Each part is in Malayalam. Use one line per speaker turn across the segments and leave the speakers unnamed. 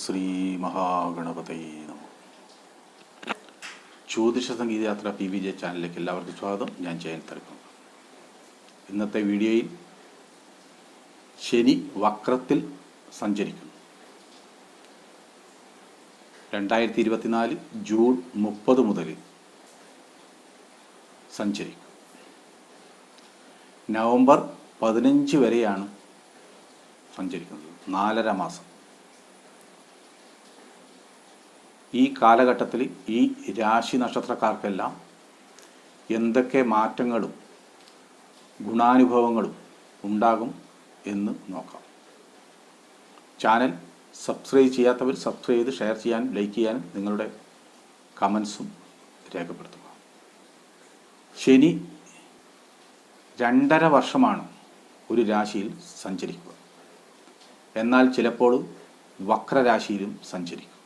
ശ്രീ മഹാഗണപതയേ നമ. ജ്യോതിഷ സംഗീതയാത്ര പി വി ജെ ചാനലിലേക്ക് എല്ലാവർക്കും സ്വാഗതം. ഞാൻ ജയൻ തർക്കം ഇന്നത്തെ വീഡിയോയിൽ ശനി വക്രത്തിൽ സഞ്ചരിക്കുന്നു. രണ്ടായിരത്തി ഇരുപത്തിനാല് ജൂൺ മുപ്പത് മുതൽ സഞ്ചരിക്കും. നവംബർ പതിനഞ്ച് വരെയാണ് സഞ്ചരിക്കുന്നത്. നാലര മാസം. ഈ കാലഘട്ടത്തിൽ ഈ രാശി നക്ഷത്രക്കാർക്കെല്ലാം എന്തൊക്കെ മാറ്റങ്ങളും ഗുണാനുഭവങ്ങളും ഉണ്ടാകും എന്ന് നോക്കാം. ചാനൽ സബ്സ്ക്രൈബ് ചെയ്യാത്തവർ സബ്സ്ക്രൈബ് ചെയ്ത് ഷെയർ ചെയ്യാനും ലൈക്ക് ചെയ്യാനും നിങ്ങളുടെ കമൻസും രേഖപ്പെടുത്തുക. ശനി രണ്ടര വർഷമാണ് ഒരു രാശിയിൽ സഞ്ചരിക്കുക. എന്നാൽ ചിലപ്പോൾ വക്രരാശിയിലും സഞ്ചരിക്കും.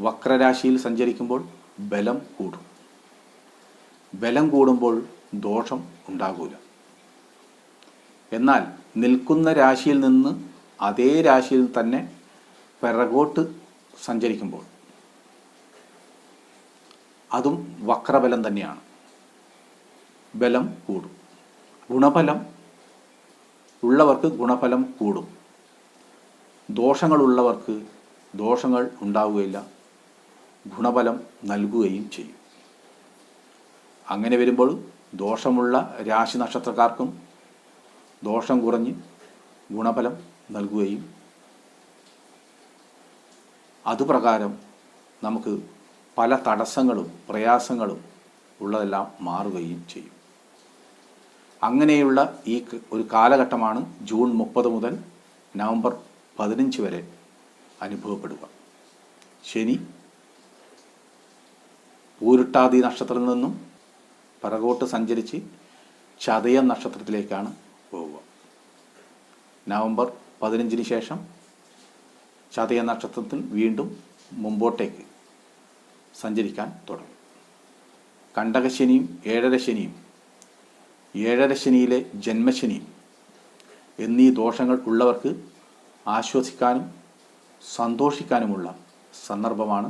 വക്രരാശിയിൽ സഞ്ചരിക്കുമ്പോൾ ബലം കൂടും. ബലം കൂടുമ്പോൾ ദോഷം ഉണ്ടാകൂല. എന്നാൽ നിൽക്കുന്ന രാശിയിൽ നിന്ന് അതേ രാശിയിൽ തന്നെ പിറകോട്ട് സഞ്ചരിക്കുമ്പോൾ അതും വക്രബലം തന്നെയാണ്. ബലം കൂടും. ഗുണഫലം ഉള്ളവർക്ക് ഗുണഫലം കൂടും. ദോഷങ്ങളുള്ളവർക്ക് ദോഷങ്ങൾ ഉണ്ടാവുകയില്ല. ഗുണഫലം നൽകുകയും ചെയ്യും. അങ്ങനെ വരുമ്പോൾ ദോഷമുള്ള രാശി നക്ഷത്രക്കാർക്കും ദോഷം കുറഞ്ഞ് ഗുണഫലം നൽകുകയും അതുപ്രകാരം നമുക്ക് പല തടസ്സങ്ങളും പ്രയാസങ്ങളും ഉള്ളതെല്ലാം മാറുകയും ചെയ്യും. അങ്ങനെയുള്ള ഈ ഒരു കാലഘട്ടമാണ് ജൂൺ മുപ്പത് മുതൽ നവംബർ പതിനഞ്ച് വരെ അനുഭവപ്പെടുക. ശനി പൂരുട്ടാതി നക്ഷത്രത്തിൽ നിന്നും പിറകോട്ട് സഞ്ചരിച്ച് ചതയ നക്ഷത്രത്തിലേക്കാണ് പോവുക. നവംബർ പതിനഞ്ചിന് ശേഷം ചതയ നക്ഷത്രത്തിൽ വീണ്ടും മുമ്പോട്ടേക്ക് സഞ്ചരിക്കാൻ തുടങ്ങും. കണ്ടകശനിയും ഏഴരശനിയും ഏഴരശനിയിലെ ഏഴര ശനിയിലെ ജന്മശനിയും എന്നീ ദോഷങ്ങൾ ഉള്ളവർക്ക് ആശ്വസിക്കാനും സന്തോഷിക്കാനുമുള്ള സന്ദർഭമാണ്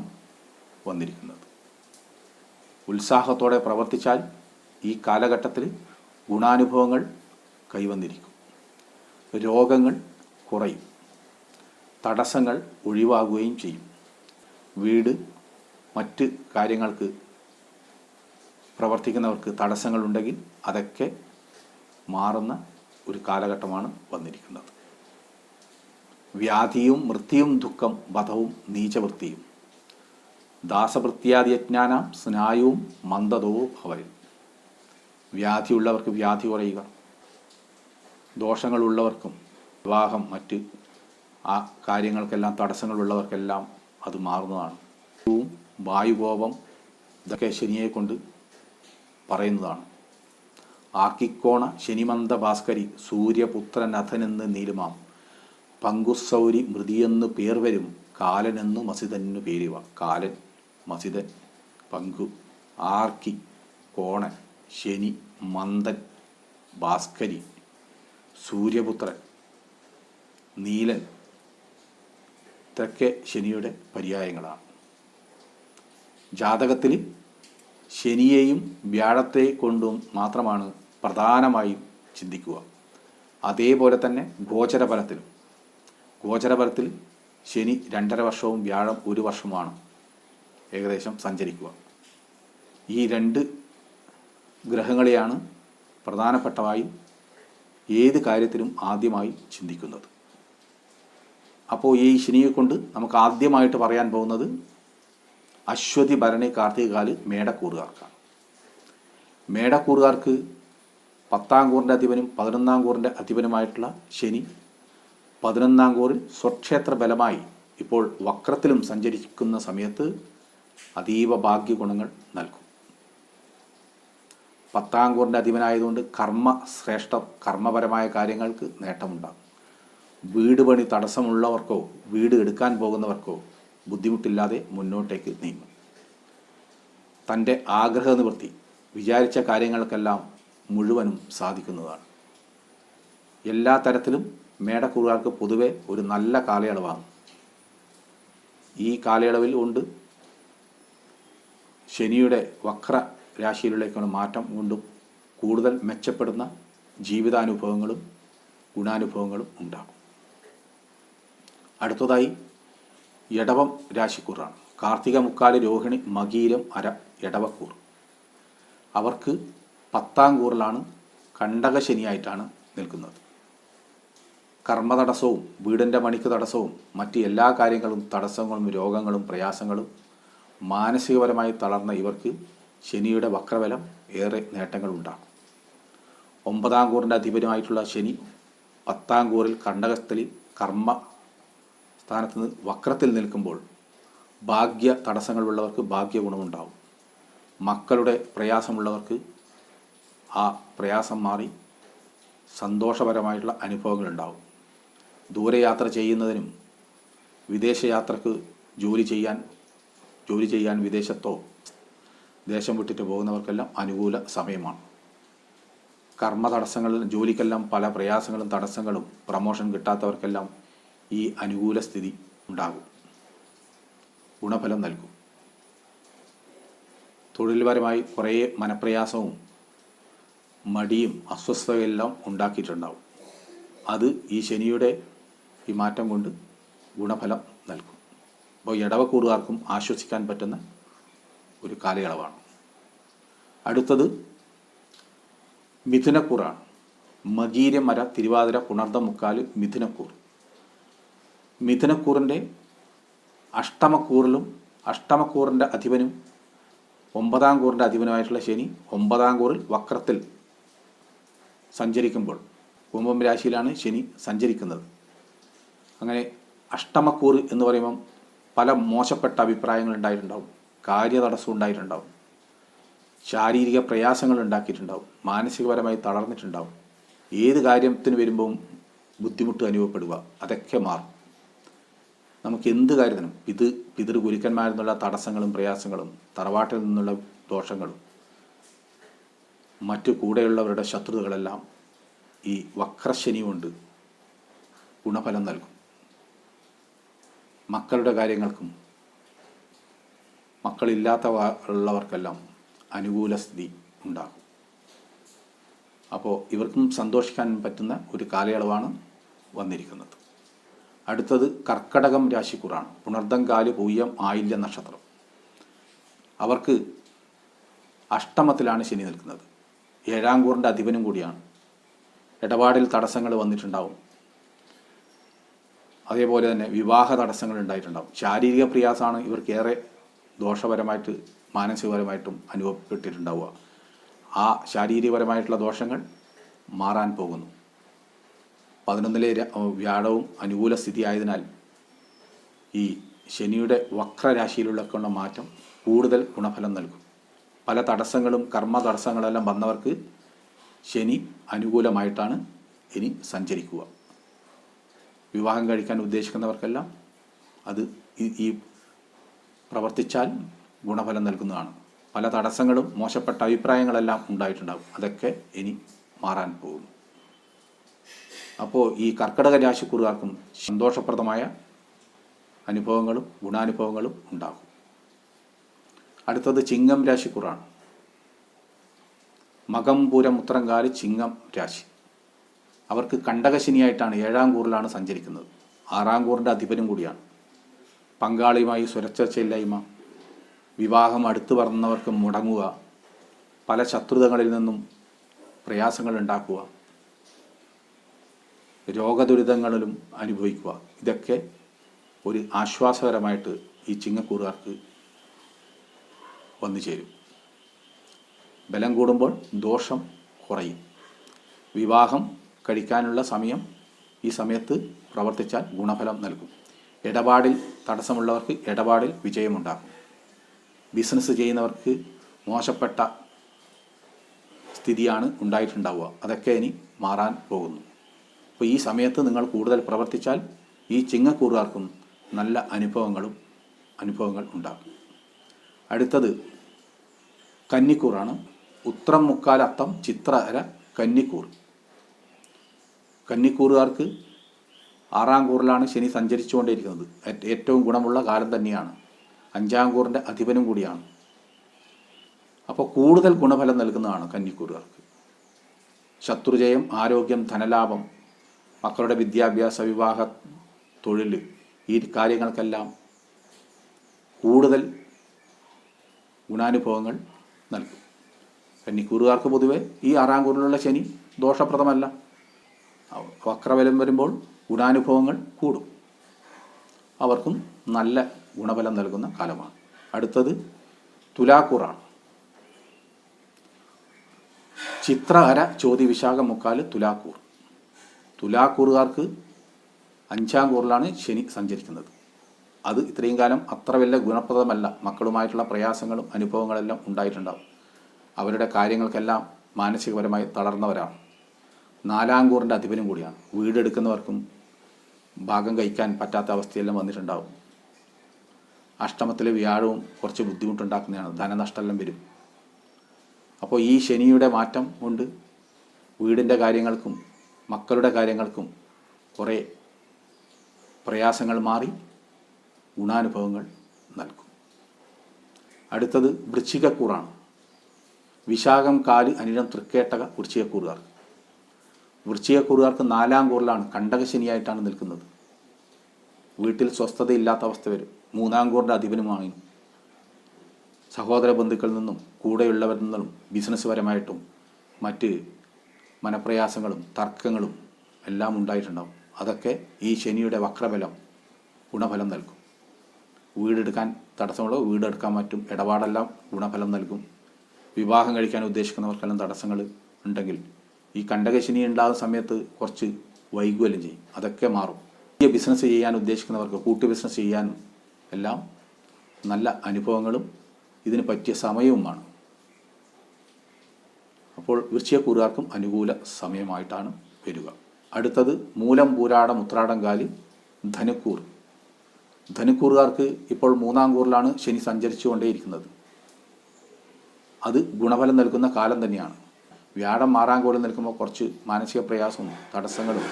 വന്നിരിക്കുന്നത്. ഉത്സാഹത്തോടെ പ്രവർത്തിച്ചാൽ ഈ കാലഘട്ടത്തിൽ ഗുണാനുഭവങ്ങൾ കൈവന്നിരിക്കും. രോഗങ്ങൾ കുറയും. തടസ്സങ്ങൾ ഒഴിവാകുകയും ചെയ്യും. വീട് മറ്റ് കാര്യങ്ങൾക്ക് പ്രവർത്തിക്കുന്നവർക്ക് തടസ്സങ്ങളുണ്ടെങ്കിൽ അതൊക്കെ മാറുന്ന ഒരു കാലഘട്ടമാണ് വന്നിരിക്കുന്നത്. വ്യാധിയും മൃത്യും ദുഃഖം വധവും നീചവൃത്തിയും ദാസവൃത്യാദിയജ്ഞാനം സ്നായുവും മന്ദതോ ഭവരും. വ്യാധിയുള്ളവർക്ക് വ്യാധി കുറയുക. ദോഷങ്ങളുള്ളവർക്കും വിവാഹം മറ്റ് ആ കാര്യങ്ങൾക്കെല്ലാം തടസ്സങ്ങളുള്ളവർക്കെല്ലാം അത് മാറുന്നതാണ്. വായുകോപം ഇതൊക്കെ ശനിയെ കൊണ്ട് പറയുന്നതാണ്. ആർക്കിക്കോണ ശനിമന്ത ഭാസ്കരി സൂര്യപുത്രനഥനെന്ന് നീലുമാം. പങ്കുസൗരി മൃതിയെന്ന് പേർ വരും കാലനെന്നു മസിതന്നു പേരുവ. കാലൻ മസിതൻ പങ്കു ആർക്കി കോണൻ ശനി മന്ദൻ ഭാസ്കരി സൂര്യപുത്രൻ നീലൻ ഇതൊക്കെ ശനിയുടെ പര്യായങ്ങളാണ്. ജാതകത്തിൽ ശനിയെയും വ്യാഴത്തെ കൊണ്ടും മാത്രമാണ് പ്രധാനമായും ചിന്തിക്കുക. അതേപോലെ തന്നെ ഗോചരഫലത്തിലും. ഗോചരഫലത്തിൽ ശനി രണ്ടര വർഷവും വ്യാഴം ഒരു വർഷവുമാണ്. ഏകദേശം സഞ്ചരിക്കുക. ഈ രണ്ട് ഗ്രഹങ്ങളെയാണ് പ്രധാനപ്പെട്ടതായി ഏത് കാര്യത്തിലും ആദ്യമായി ചിന്തിക്കുന്നത്. അപ്പോൾ ഈ ശനിയെ കൊണ്ട് നമുക്ക് ആദ്യമായിട്ട് പറയാൻ പോകുന്നത് അശ്വതി ഭരണി കാർത്തികകാൽ മേടക്കൂറുകാർക്കാണ്. മേടക്കൂറുകാർക്ക് പത്താം കൂറിന്റെ അധിപനും പതിനൊന്നാം കൂറിന്റെ അധിപനുമായിട്ടുള്ള ശനി പതിനൊന്നാം കൂറിൽ സ്വക്ഷേത്ര ബലമായി ഇപ്പോൾ വക്രത്തിലും സഞ്ചരിക്കുന്ന സമയത്ത് അതീവ ഭാഗ്യ ഗുണങ്ങൾ നൽകും. പത്താം കൂറിന്റെ അധിപനായതുകൊണ്ട് കർമ്മ ശ്രേഷ്ഠ കർമ്മപരമായ കാര്യങ്ങൾക്ക് നേട്ടമുണ്ടാകും. വീട് പണി തടസ്സമുള്ളവർക്കോ വീട് എടുക്കാൻ പോകുന്നവർക്കോ ബുദ്ധിമുട്ടില്ലാതെ മുന്നോട്ടേക്ക് നീങ്ങും. തന്റെ ആഗ്രഹ നിവൃത്തി വിചാരിച്ച കാര്യങ്ങൾക്കെല്ലാം മുഴുവനും സാധിക്കുന്നതാണ്. എല്ലാ തരത്തിലും മേടക്കൂറുകാർക്ക് പൊതുവെ ഒരു നല്ല കാലയളവാണ്. ഈ കാലയളവിൽ കൊണ്ട് ശനിയുടെ വക്ര രാശിയിലേക്കുള്ള മാറ്റം കൊണ്ടും കൂടുതൽ മെച്ചപ്പെടുന്ന ജീവിതാനുഭവങ്ങളും ഗുണാനുഭവങ്ങളും ഉണ്ടാകും. അടുത്തതായി എടവം രാശിക്കൂറാണ്. കാർത്തിക മുക്കാലി രോഹിണി മകീരം അര എടവക്കൂർ. അവർക്ക് പത്താം കൂറിലാണ് കണ്ടക ശനിയായിട്ടാണ് നിൽക്കുന്നത്. കർമ്മ തടസ്സവും വീടിന്റെ പണിക്ക് തടസ്സവും മറ്റ് എല്ലാ കാര്യങ്ങളും തടസ്സങ്ങളും രോഗങ്ങളും പ്രയാസങ്ങളും മാനസികപരമായി തളർന്ന ഇവർക്ക് ശനിയുടെ വക്രബലം ഏറെ നേട്ടങ്ങളുണ്ടാകും. ഒമ്പതാം കൂറിന്റെ അധിപനുമായിട്ടുള്ള ശനി പത്താം കൂറിൽ കണ്ടകസ്ഥലിൽ കർമ്മ സ്ഥാനത്ത് നിന്ന് വക്രത്തിൽ നിൽക്കുമ്പോൾ ഭാഗ്യ തടസ്സങ്ങളുള്ളവർക്ക് ഭാഗ്യ ഗുണമുണ്ടാവും മക്കളുടെ പ്രയാസമുള്ളവർക്ക് ആ പ്രയാസം മാറി സന്തോഷപരമായിട്ടുള്ള അനുഭവങ്ങൾ ഉണ്ടാവും ദൂരയാത്ര ചെയ്യുന്നതിനും വിദേശയാത്രക്ക് ജോലി ചെയ്യാൻ ജോലി ചെയ്യാൻ വിദേശത്തോ ദേശം വിട്ടിട്ട് പോകുന്നവർക്കെല്ലാം അനുകൂല സമയമാണ്. കർമ്മ തടസ്സങ്ങളിൽ ജോലിക്കെല്ലാം പല പ്രയാസങ്ങളും തടസ്സങ്ങളും പ്രമോഷൻ കിട്ടാത്തവർക്കെല്ലാം ഈ അനുകൂല സ്ഥിതി ഉണ്ടാകും. ഗുണഫലം നൽകും. തൊഴിൽപരമായി കുറേ മനപ്രയാസവും മടിയും അസ്വസ്ഥതയെല്ലാം ഉണ്ടാക്കിയിട്ടുണ്ടാവും. അത് ഈ ശനിയുടെ ഈ മാറ്റം കൊണ്ട് ഗുണഫലം അപ്പോൾ ഇടവക്കൂറുകാർക്കും ആശ്വസിക്കാൻ പറ്റുന്ന ഒരു കാലയളവാണ്. അടുത്തത് മിഥുനക്കൂറാണ്. മകീരമര തിരുവാതിര പുണർദം മുക്കാൽ മിഥുനക്കൂർ. മിഥുനക്കൂറിന്റെ അഷ്ടമക്കൂറിലും അഷ്ടമക്കൂറിന്റെ അധിപനും ഒമ്പതാം കൂറിന്റെ അധിപനുമായിട്ടുള്ള ശനി ഒമ്പതാം കൂറിൽ വക്രത്തിൽ സഞ്ചരിക്കുമ്പോൾ കുംഭം രാശിയിലാണ് ശനി സഞ്ചരിക്കുന്നത്. അങ്ങനെ അഷ്ടമക്കൂർ എന്ന് പറയുമ്പം പല മോശപ്പെട്ട അഭിപ്രായങ്ങൾ ഉണ്ടായിട്ടുണ്ടാവും. കാര്യതടസ്സം ഉണ്ടായിട്ടുണ്ടാവും. ശാരീരിക പ്രയാസങ്ങൾ ഉണ്ടാക്കിയിട്ടുണ്ടാവും. മാനസികപരമായി തളർന്നിട്ടുണ്ടാവും. ഏത് കാര്യത്തിന് വരുമ്പം ബുദ്ധിമുട്ട് അനുഭവപ്പെടുക? അതൊക്കെ മാറും. നമുക്ക് എന്ത് കാര്യത്തിനും പിത് പിതൃ ഗുരുക്കന്മാരിൽ നിന്നുള്ള തടസ്സങ്ങളും പ്രയാസങ്ങളും തറവാട്ടിൽ നിന്നുള്ള ദോഷങ്ങളും മറ്റു കൂടെയുള്ളവരുടെ ശത്രുതകളെല്ലാം ഈ വക്രശനി കൊണ്ട് ഗുണഫലം നൽകും. മക്കളുടെ കാര്യങ്ങൾക്കും മക്കളില്ലാത്ത ഉള്ളവർക്കെല്ലാം അനുകൂല സ്ഥിതി ഉണ്ടാകും. അപ്പോൾ ഇവർക്കും സന്തോഷിക്കാൻ പറ്റുന്ന ഒരു കാലയളവാണ് വന്നിരിക്കുന്നത്. അടുത്തത് കർക്കടകം രാശിക്കുറാണ്. പുണർദങ്കാൽ പൂയം ആയില്യ നക്ഷത്രം. അവർക്ക് അഷ്ടമത്തിലാണ് ശനി നിൽക്കുന്നത്. ഏഴാം കൂറിന്റെ അധിപനും കൂടിയാണ്. ഇടപാടിൽ തടസ്സങ്ങൾ വന്നിട്ടുണ്ടാവും. അതേപോലെ തന്നെ വിവാഹ തടസ്സങ്ങൾ ഉണ്ടായിട്ടുണ്ടാവും. ശാരീരിക പ്രയാസമാണ് ഇവർക്കേറെ ദോഷപരമായിട്ട് മാനസികപരമായിട്ടും അനുഭവപ്പെട്ടിട്ടുണ്ടാവുക. ആ ശാരീരികപരമായിട്ടുള്ള ദോഷങ്ങൾ മാറാൻ പോകുന്നു. പതിനൊന്നിലെ വ്യാഴവും അനുകൂല സ്ഥിതി ആയതിനാൽ ഈ ശനിയുടെ വക്രരാശിയിലുള്ള മാറ്റം കൂടുതൽ ഗുണഫലം നൽകും. പല തടസ്സങ്ങളും കർമ്മ തടസ്സങ്ങളെല്ലാം വന്നവർക്ക് ശനി അനുകൂലമായിട്ടാണ് ഇനി സഞ്ചരിക്കുക. വിവാഹം കഴിക്കാൻ ഉദ്ദേശിക്കുന്നവർക്കെല്ലാം അത് ഈ- പ്രവർത്തിച്ചാൽ ഗുണഫലം നൽകുന്നതാണ്. പല തടസ്സങ്ങളും മോശപ്പെട്ട അഭിപ്രായങ്ങളെല്ലാം ഉണ്ടായിട്ടുണ്ടാകും അതൊക്കെ ഇനി മാറാൻ പോകുന്നു. അപ്പോൾ ഈ കർക്കിടക രാശിക്കുറുകാർക്കും സന്തോഷപ്രദമായ അനുഭവങ്ങളും ഗുണാനുഭവങ്ങളും ഉണ്ടാകും. അടുത്തത് ചിങ്ങം രാശിക്കുറാണ്. മകംപൂരം കാലി ചിങ്ങം രാശി. അവർക്ക് കണ്ടകശനിയായിട്ടാണ് ഏഴാം കൂറിലാണ് സഞ്ചരിക്കുന്നത്. ആറാം കൂറിന്റെ അധിപനും കൂടിയാണ്. പങ്കാളിയുമായി സുരക്ഷയില്ലായ്മ വിവാഹം അടുത്തു പറഞ്ഞവർക്ക് മുടങ്ങുക പല ശത്രുതകളിൽ നിന്നും പ്രയാസങ്ങൾ ഉണ്ടാക്കുക രോഗദുരിതങ്ങളിലും അനുഭവിക്കുക. ഇതൊക്കെ ഒരു ആശ്വാസകരമായിട്ട് ഈ ചിങ്ങക്കൂറുകാർക്ക് വന്നു ചേരും. ബലം കൂടുമ്പോൾ ദോഷം കുറയും. വിവാഹം കഴിക്കാനുള്ള സമയം ഈ സമയത്ത് പ്രവർത്തിച്ചാൽ ഗുണഫലം നൽകും. ഇടപാടിൽ തടസ്സമുള്ളവർക്ക് ഇടപാടിൽ വിജയമുണ്ടാകും. ബിസിനസ് ചെയ്യുന്നവർക്ക് മോശപ്പെട്ട സ്ഥിതിയാണ് ഉണ്ടായിട്ടുണ്ടാവുക. അതൊക്കെ ഇനി മാറാൻ പോകുന്നു. അപ്പോൾ ഈ സമയത്ത് നിങ്ങൾ കൂടുതൽ പ്രവർത്തിച്ചാൽ ഈ ചിങ്ങക്കൂറുകാർക്കും നല്ല അനുഭവങ്ങളും അനുഭവങ്ങൾ ഉണ്ടാകും. അടുത്തത് കന്നിക്കൂറാണ്. ഉത്രം മുക്കാലത്തം ചിത്രര കന്നിക്കൂർ. കന്നിക്കൂറുകാർക്ക് ആറാം കൂറിലാണ് ശനി സഞ്ചരിച്ചുകൊണ്ടേയിരിക്കുന്നത്. ഏ- ഏറ്റവും ഗുണമുള്ള കാലം തന്നെയാണ്. അഞ്ചാം കൂറിന്റെ അധിപനും കൂടിയാണ്. അപ്പോൾ കൂടുതൽ ഗുണഫലം നൽകുന്നതാണ് കന്നിക്കൂറുകാർക്ക്. ശത്രുജയം ആരോഗ്യം ധനലാഭം മക്കളുടെ വിദ്യാഭ്യാസ വിവാഹ തൊഴിൽ ഈ കാര്യങ്ങൾക്കെല്ലാം കൂടുതൽ ഗുണാനുഭവങ്ങൾ നൽകും. കന്നിക്കൂറുകാർക്ക് പൊതുവെ ഈ ആറാം കൂറിലുള്ള ശനി ദോഷപ്രദമല്ല. വക്രബലം വരുമ്പോൾ ഗുണാനുഭവങ്ങൾ കൂടും. അവർക്കും നല്ല ഗുണഫലം നൽകുന്ന കാലമാണ്. അടുത്തത് തുലാക്കൂറാണ്. ചിത്ര അര ചോതി വിശാഖ മുക്കാൽ തുലാക്കൂർ. തുലാക്കൂറുകാർക്ക് അഞ്ചാം കൂറിലാണ് ശനി സഞ്ചരിക്കുന്നത്. അത് ഇത്രയും കാലം അത്ര വലിയ ഗുണപ്രദമല്ല. മക്കളുമായിട്ടുള്ള പ്രയാസങ്ങളും അനുഭവങ്ങളെല്ലാം ഉണ്ടായിട്ടുണ്ടാവും. അവരുടെ കാര്യങ്ങൾക്കെല്ലാം മാനസികപരമായി തളർന്നവരാണ്. നാലാം കൂറിന്റെ അധിപനും കൂടിയാണ്. വീടെടുക്കുന്നവർക്കും ഭാഗം കഴിക്കാൻ പറ്റാത്ത അവസ്ഥയെല്ലാം വന്നിട്ടുണ്ടാവും. അഷ്ടമത്തിലെ വ്യാഴവും കുറച്ച് ബുദ്ധിമുട്ടുണ്ടാക്കുന്നതാണ്. ധനനഷ്ടമെല്ലാം വരും. അപ്പോൾ ഈ ശനിയുടെ മാറ്റം കൊണ്ട് വീടിന്റെ കാര്യങ്ങൾക്കും മക്കളുടെ കാര്യങ്ങൾക്കും കുറേ പ്രയാസങ്ങൾ മാറി ഗുണാനുഭവങ്ങൾ നൽകും. അടുത്തത് വൃശ്ചികക്കൂറാണ്. വിശാഖം കാൽ അനിഴം തൃക്കേട്ടക വൃശ്ചികക്കൂറുകാർ വൃശ്ചികക്കൂറുകാർക്ക് നാലാം കൂറിലാണ് കണ്ടകശനിയായിട്ടാണ് നിൽക്കുന്നത്. വീട്ടിൽ സ്വസ്ഥതയില്ലാത്ത അവസ്ഥ വരും. മൂന്നാം കൂറിന്റെ അധിപനുമായി സഹോദര ബന്ധുക്കളിൽ നിന്നും കൂടെയുള്ളവരിൽ നിന്നും ബിസിനസ് പരമായിട്ടും മറ്റ് മനപ്രയാസങ്ങളും തർക്കങ്ങളും എല്ലാം ഉണ്ടായിട്ടുണ്ടാവും. അതൊക്കെ ഈ ശനിയുടെ വക്രബലം ഗുണഫലം നൽകും. വീടെടുക്കാൻ തടസ്സമുള്ള വീടെടുക്കാൻ പറ്റും ഇടപാടെല്ലാം ഗുണഫലം നൽകും. വിവാഹം കഴിക്കാൻ ഉദ്ദേശിക്കുന്നവർക്കെല്ലാം തടസ്സങ്ങൾ ഉണ്ടെങ്കിൽ ഈ കണ്ടകശിനി ഉണ്ടാകുന്ന സമയത്ത് കുറച്ച് വൈകുകയും ചെയ്യും. അതൊക്കെ മാറും. പുതിയ ബിസിനസ് ചെയ്യാൻ ഉദ്ദേശിക്കുന്നവർക്ക് കൂട്ടു ബിസിനസ് ചെയ്യാൻ എല്ലാം നല്ല അനുഭവങ്ങളും ഇതിന് പറ്റിയ സമയവുമാണ്. അപ്പോൾ വൃശ്ചികക്കൂറുകാർക്കും അനുകൂല സമയമായിട്ടാണ് വരിക. അടുത്തത് മൂലം പൂരാടം ഉത്രാടം കാലി ധനുക്കൂർ ധനുക്കൂറുകാർക്ക് ഇപ്പോൾ മൂന്നാം കൂറിലാണ് ശനി സഞ്ചരിച്ചുകൊണ്ടേയിരിക്കുന്നത്. അത് ഗുണഫലം നൽകുന്ന കാലം തന്നെയാണ്. വ്യാഴം മാറാൻ കൂടെ നിൽക്കുമ്പോൾ കുറച്ച് മാനസിക പ്രയാസവും തടസ്സങ്ങളും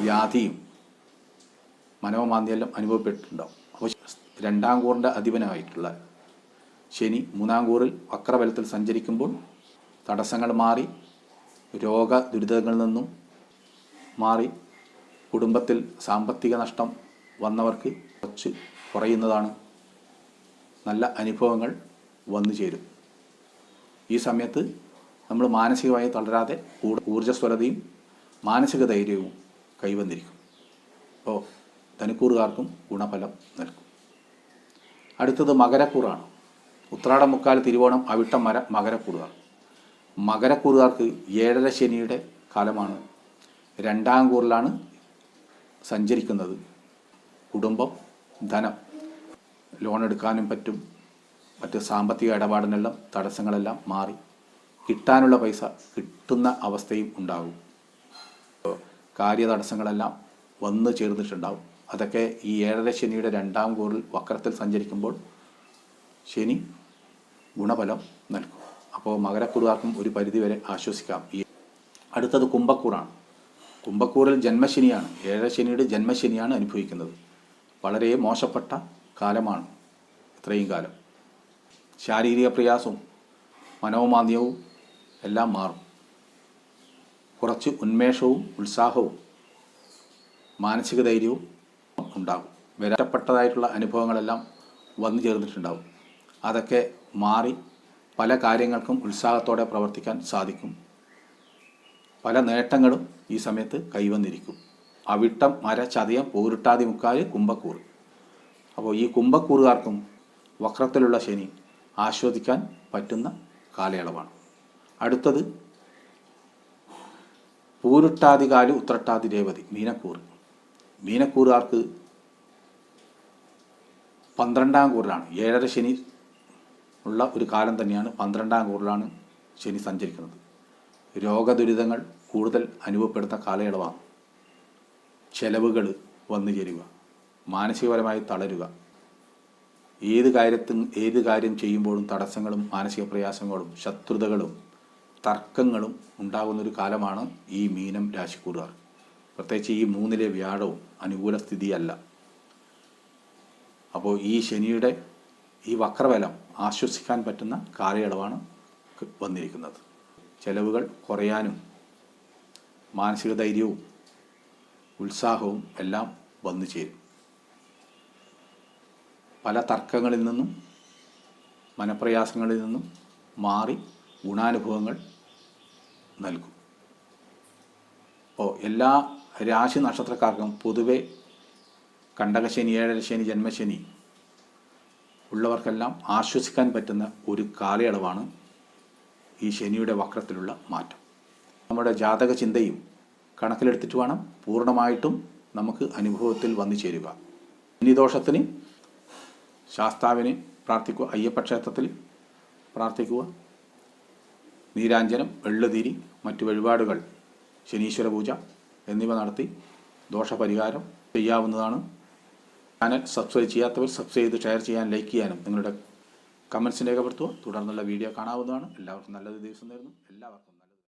വ്യാധിയും മനോമാന്ദ്യെല്ലാം അനുഭവപ്പെട്ടിട്ടുണ്ടാവും. അപ്പോൾ രണ്ടാം കൂറിന്റെ അധിപനായിട്ടുള്ള ശനി മൂന്നാം കൂറിൽ വക്രബലത്തിൽ സഞ്ചരിക്കുമ്പോൾ തടസ്സങ്ങൾ മാറി രോഗ ദുരിതങ്ങളിൽ നിന്നും മാറി കുടുംബത്തിൽ സാമ്പത്തിക നഷ്ടം വന്നവർക്ക് കുറച്ച് കുറയുന്നതാണ് നല്ല അനുഭവങ്ങൾ വന്നു ചേരും ഈ സമയത്ത് നമ്മൾ മാനസികമായി തളരാതെ ഊർജസ്വലതയും മാനസിക ധൈര്യവും കൈവന്നിരിക്കും. അപ്പോൾ ധനുക്കൂറുകാർക്കും ഗുണഫലം നൽകും. അടുത്തത് മകരക്കൂറാണ്. ഉത്രാടം മുക്കാൽ തിരുവോണം അവിട്ടം മര മകരക്കൂറുകാർ. മകരക്കൂറുകാർക്ക് ഏഴര ശനിയുടെ കാലമാണ്. രണ്ടാം കൂറിലാണ് സഞ്ചരിക്കുന്നത്. കുടുംബം ധനം ലോൺ എടുക്കാനും പറ്റും. മറ്റ് സാമ്പത്തിക ഇടപാടിനെല്ലാം തടസ്സങ്ങളെല്ലാം മാറി. കിട്ടാനുള്ള പൈസ കിട്ടുന്ന അവസ്ഥയും ഉണ്ടാകും കാര്യ തടസ്സങ്ങളെല്ലാം വന്നു ചേർന്നിട്ടുണ്ടാവും. അതൊക്കെ ഈ ഏഴര ശനിയുടെ രണ്ടാം കൂറിൽ വക്രത്തിൽ സഞ്ചരിക്കുമ്പോൾ ശനി ഗുണഫലം നൽകും. അപ്പോൾ മകരക്കുറുകാർക്കും ഒരു പരിധിവരെ ആശ്വസിക്കാം. ഈ അടുത്തത് കുംഭക്കൂറാണ്. കുംഭക്കൂറിൽ ജന്മശനിയാണ്. ഏഴര ശനിയുടെ ജന്മശനിയാണ് അനുഭവിക്കുന്നത്. വളരെ മോശപ്പെട്ട കാലമാണ് ഇത്രയും കാലം. ശാരീരിക പ്രയാസവും മനോമാന്ദ്യവും എല്ലാം മാറും. കുറച്ച് ഉന്മേഷവും ഉത്സാഹവും മാനസിക ധൈര്യവും ഉണ്ടാകും. വിരട്ടപ്പെട്ടതായിട്ടുള്ള അനുഭവങ്ങളെല്ലാം വന്നു ചേർന്നിട്ടുണ്ടാകും. അതൊക്കെ മാറി പല കാര്യങ്ങൾക്കും ഉത്സാഹത്തോടെ പ്രവർത്തിക്കാൻ സാധിക്കും. പല നേട്ടങ്ങളും ഈ സമയത്ത് കൈവന്നിരിക്കും. അവിട്ടം മര ചതയം പോരുട്ടാതി മുക്കാൽ കുംഭക്കൂർ അപ്പോൾ ഈ കുംഭക്കൂറുകാർക്കും വക്രത്തിലുള്ള ശനി ആസ്വദിക്കാൻ പറ്റുന്ന കാലയളവാണ്. അടുത്തത് പൂരുട്ടാതികാൽ ഉത്രട്ടാതി രേവതി മീനക്കൂർ. മീനക്കൂറുകാർക്ക് പന്ത്രണ്ടാം കൂറിലാണ്. ഏഴര ശനി ഉള്ള ഒരു കാലം തന്നെയാണ് പന്ത്രണ്ടാം കൂറിലാണ് ശനി സഞ്ചരിക്കുന്നത്. രോഗദുരിതങ്ങൾ കൂടുതൽ അനുഭവപ്പെടുന്ന കാലയളവാണ്. ചെലവുകൾ വന്നു ചേരുക. മാനസികപരമായി തളരുക. ഏത് കാര്യത്തും ഏത് കാര്യം ചെയ്യുമ്പോഴും തടസ്സങ്ങളും മാനസിക പ്രയാസങ്ങളും ശത്രുതകളും തർക്കങ്ങളും ഉണ്ടാകുന്നൊരു കാലമാണ് ഈ മീനം രാശിക്കൂറുകാർ. പ്രത്യേകിച്ച് ഈ മൂന്നിലെ വ്യാഴവും അനുകൂല സ്ഥിതിയല്ല. അപ്പോൾ ഈ ശനിയുടെ ഈ വക്രബലം ആശ്വസിക്കാൻ പറ്റുന്ന കാലയളവാണ് വന്നിരിക്കുന്നത്. ചെലവുകൾ കുറയാനും മാനസിക ധൈര്യവും ഉത്സാഹവും എല്ലാം വന്നു ചേരും. പല തർക്കങ്ങളിൽ നിന്നും മനപ്രയാസങ്ങളിൽ നിന്നും മാറി ഗുണാനുഭവങ്ങൾ നൽകും. അപ്പോൾ എല്ലാ രാശി നക്ഷത്രക്കാർക്കും പൊതുവെ കണ്ടകശനി ഏഴരശനി ജന്മശനി ഉള്ളവർക്കെല്ലാം ആശ്വസിക്കാൻ പറ്റുന്ന ഒരു കാലയളവാണ് ഈ ശനിയുടെ വക്രത്തിലുള്ള മാറ്റം. നമ്മുടെ ജാതക ചിന്തയും കണക്കിലെടുത്തിട്ട് വേണം പൂർണമായിട്ടും നമുക്ക് അനുഭവത്തിൽ വന്നു ചേരുക. ശനിദോഷത്തിന് ശാസ്താവിന് പ്രാർത്ഥിക്കുക അയ്യപ്പ ക്ഷേത്രത്തിൽ പ്രാർത്ഥിക്കുക നീരാഞ്ജനം എള്ളുതിരി മറ്റു വഴിപാടുകൾ ശനീശ്വര പൂജ എന്നിവ നടത്തി ദോഷപരിഹാരം ചെയ്യാവുന്നതാണ്. ചാനൽ സബ്സ്ക്രൈബ് ചെയ്യാത്തവർ സബ്സ്ക്രൈബ് ചെയ്ത് ഷെയർ ചെയ്യാൻ ലൈക്ക് ചെയ്യാനും നിങ്ങളുടെ കമൻസ് രേഖപ്പെടുത്തുക. തുടർന്നുള്ള വീഡിയോ കാണാവുന്നതാണ്. എല്ലാവർക്കും നല്ലൊരു ദിവസം നേരുന്നു എല്ലാവർക്കും